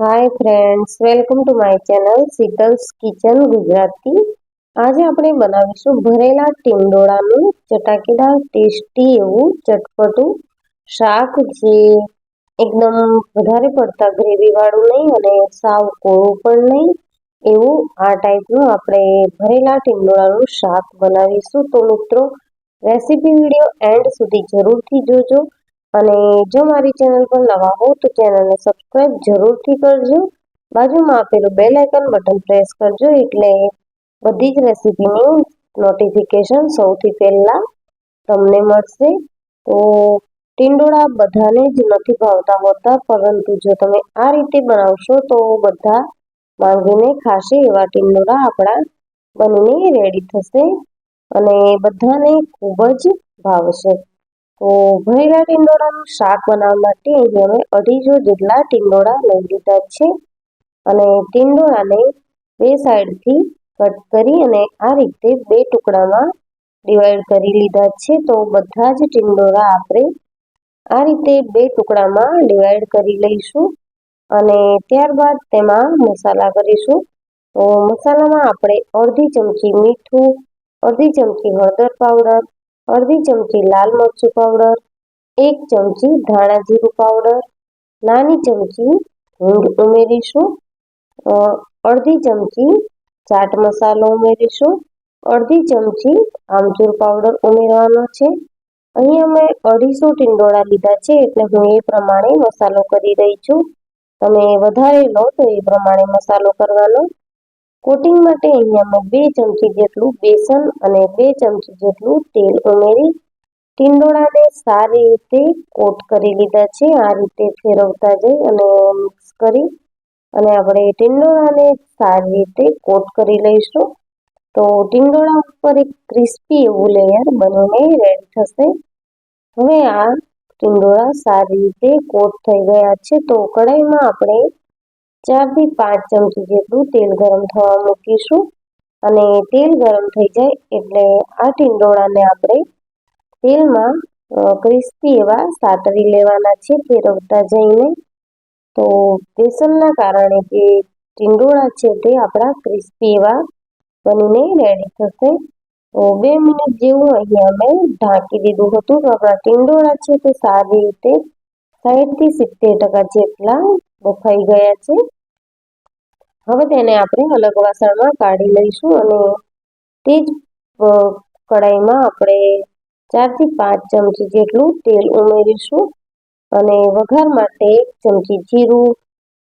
Hi friends welcome to my channel Sheetal's kitchen Gujarati આજે આપણે બનાવીશું ભરેલા ટીંડોળાનું ચટાકેદાર ટેસ્ટી એવું ચટપટું શાક જે એકદમ વધારે પડતા ગ્રેવીવાળું નહીં અને સાવ કોળું પણ નહીં, એવું આ ટાઈપનું આપણે ભરેલા ટીંડોળાનું શાક બનાવીશું. તો મિત્રો રેસીપી વીડિયો એન્ડ સુધી જરૂરથી જોજો. અને જો મારી ચેનલ પર નવા હો તો ચેનલને સબસ્ક્રાઇબ જરૂરથી કરજો. બાજુમાં આપેલું બેલ આઇકન બટન પ્રેસ કરજો એટલે બધી જ રેસીપીની નોટિફિકેશન સૌથી પહેલાં તમને મળશે. તો ટીંડોળા બધાને જ નથી ભાવતા હોતા, પરંતુ જો તમે આ રીતે બનાવશો તો બધા માંગીને ખાશે એવા ટીંડોળા આપણા બનીને રેડી થશે અને બધાને ખૂબ જ ભાવશે. તો ભરેલા ટીંડોળાનું શાક બનાવવા માટે અહીં અમે અઢીસો જેટલા ટીંડોળા લઈ લીધા છે. અને ટીંડોળાને બે સાઈડથી કટ કરી અને આ રીતે બે ટુકડામાં ડિવાઈડ કરી લીધા છે. તો બધા જ ટીંડોળા આપણે આ રીતે બે ટુકડામાં ડિવાઈડ કરી લઈશું અને ત્યારબાદ તેમાં મસાલા કરીશું. તો મસાલામાં આપણે અડધી ચમચી મીઠું, અડધી ચમચી હળદર પાવડર અડધી ચમચી લાલ મરચું પાવડર, એક ચમચી ધાણા જીરું પાવડર, નાની ચમચી હિંગ ઉમેરીશું અડધી ચમચી ચાટ મસાલો ઉમેરીશું, અડધી ચમચી આમચૂર પાવડર ઉમેરવાનો છે. અહીંયા અમે અઢીસો ટીંડોળા લીધા છે એટલે હું એ પ્રમાણે મસાલો કરી રહી છું. તમે વધારે લો તો એ પ્રમાણે મસાલો કરવાનો. કોટિંગ માટે અહીંયા મેં બે ચમચી જેટલું બેસન અને બે ચમચી જેટલું તેલ ઉમેરી ટીંડોળાને સારી રીતે કોટ કરી લીધા છે. આ રીતે ફેરવતા જઈ અને મિક્સ કરી અને આપણે ટીંડોળાને સારી રીતે કોટ કરી લઈશું. તો ટીંડોળા ઉપર એક ક્રિસ્પી એવું લેયર બનીને રેડી થશે. હવે આ ટીંડોળા સારી રીતે કોટ થઈ ગયા છે. તો કઢાઈમાં આપણે ચારથી પાંચ ચમચી જેટલું તેલ ગરમ થવા મૂકીશું. અને તેલ ગરમ થઈ જાય એટલે આ ટીંડોળાને આપણે તેલમાં ક્રિસ્પી એવા સાતરી લેવાના છે ફેરવતા જઈને. તો બેસનના કારણે જે ટીંડોળા છે તે આપણા ક્રિસ્પી એવા બનીને રેડી થશે. તો બે મિનિટ જેવું અહીંયા અમે ઢાંકી દીધું હતું આપણા ટીંડોળા છે તે સારી રીતે સાહીઠથી સિત્તેર ટકા જેટલા બફાઈ ગયા છે. હવે તેને આપણે અલગ વાસણમાં કાઢી લઈશું અને તે જ કઢાઈમાં આપણે ચારથી પાંચ ચમચી જેટલું તેલ ઉમેરીશું અને વઘાર માટે એક ચમચી જીરું,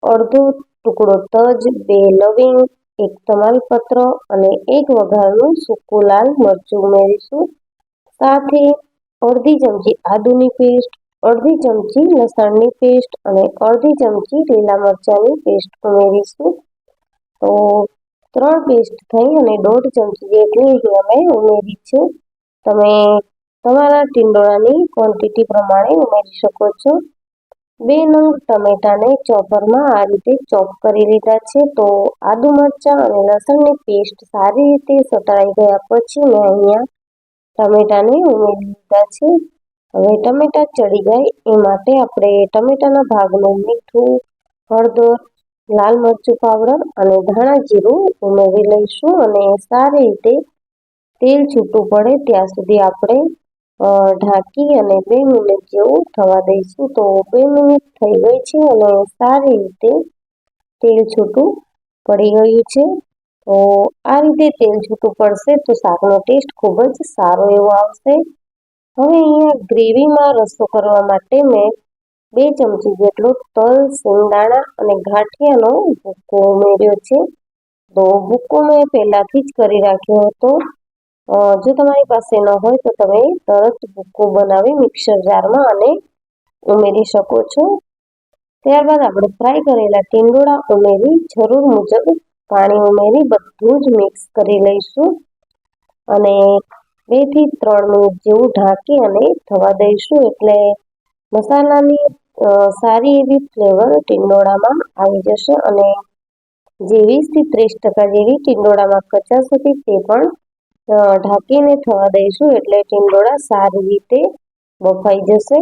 અડધો ટુકડો તજ, બે લવિંગ, એક તમાલપત્ર અને એક વઘારનું સૂકું લાલ મરચું ઉમેરીશું. સાથે અડધી ચમચી આદુની પેસ્ટ અડધી ચમચી લસણની પેસ્ટ અને અડધી ચમચી લીલા મરચાંની પેસ્ટ ઉમેરીશું. તો ત્રણ પેસ્ટ થઈ અને દોઢ ચમચી જેટલી અહીં અમે ઉમેરી છે. તમે તમારા ટીંડોળાની ક્વોન્ટિટી પ્રમાણે ઉમેરી શકો છો. બે નંગ ટમેટાને ચોપરમાં આ રીતે ચોપ કરી લીધા છે. તો આદુ મરચાં અને લસણની પેસ્ટ સારી રીતે સતળાઈ ગયા પછી મેં અહીંયા ટમેટાને ઉમેરી લીધા છે. હવે ટમેટા ચડી જાય, એ માટે આપણે ટમેટાના ભાગનું મીઠું, હળદર, લાલ મરચું પાવડર અને ધાણા જીરું ઉમેરી લઈશું અને સારી રીતે તેલ છૂટું પડે ત્યાં સુધી આપણે ઢાંકી અને બે મિનિટ જેવું થવા દઈશું. તો બે મિનિટ થઈ ગઈ છે અને સારી રીતે તેલ છૂટું પડી ગયું છે. તો આ રીતે તેલ છૂટું પડશે તો શાકનો ટેસ્ટ ખૂબ જ સારો એવો આવશે. હવે અહીંયા ગ્રેવીમાં રસો કરવા માટે મેં બે ચમચી જેટલો તલ સિંગદાણા અને ગાંઠિયાનો ભૂક્કો ઉમેર્યો છે. તો ભૂક્કો મેં પહેલાંથી જ કરી રાખ્યો હતો. જો તમારી પાસે ન હોય તો તમે તરત ભૂક્કો બનાવી મિક્સર જારમાં અને ઉમેરી શકો છો. ત્યારબાદ આપણે ફ્રાય કરેલા ટીંડોળા ઉમેરી, જરૂર મુજબ પાણી ઉમેરી બધું જ મિક્સ કરી લઈશું. અને બેથી ત્રણ મિનિટ જેવું ઢાંકી અને થવા દઈશું. એટલે મસાલાની સારી એવી ફ્લેવર ટીંડોળામાં આવી જશે અને જે વીસથી ત્રીસ ટકા જેવી ટીંડોળામાં કચાશ હતી તે પણ ઢાંકીને થવા દઈશું. એટલે ટીંડોળા સારી રીતે બફાઈ જશે.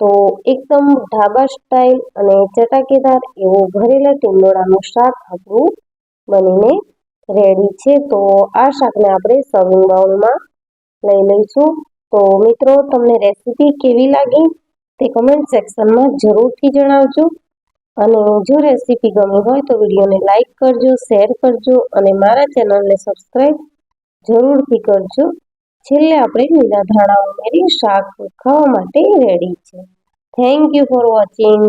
તો એકદમ ઢાબા સ્ટાઇલ અને ચટાકેદાર એવો ભરેલા ટીંડોળાનું શાક આપણું બનીને રેડી છે. તો આ શાકને આપણે સર્વિંગ બાઉલમાં લઈ લઈશું. તો મિત્રો, તમને રેસીપી કેવી લાગી તે કમેન્ટ સેક્શનમાં જરૂરથી જણાવજો. અને જો રેસીપી ગમી હોય તો વિડીયોને લાઇક કરજો શેર કરજો અને મારા ચેનલને સબસ્ક્રાઈબ જરૂરથી કરજો. છેલ્લે આપણે લીલા ધાણા ઉમેરી શાક ખાવા માટે રેડી છે. Thank you for watching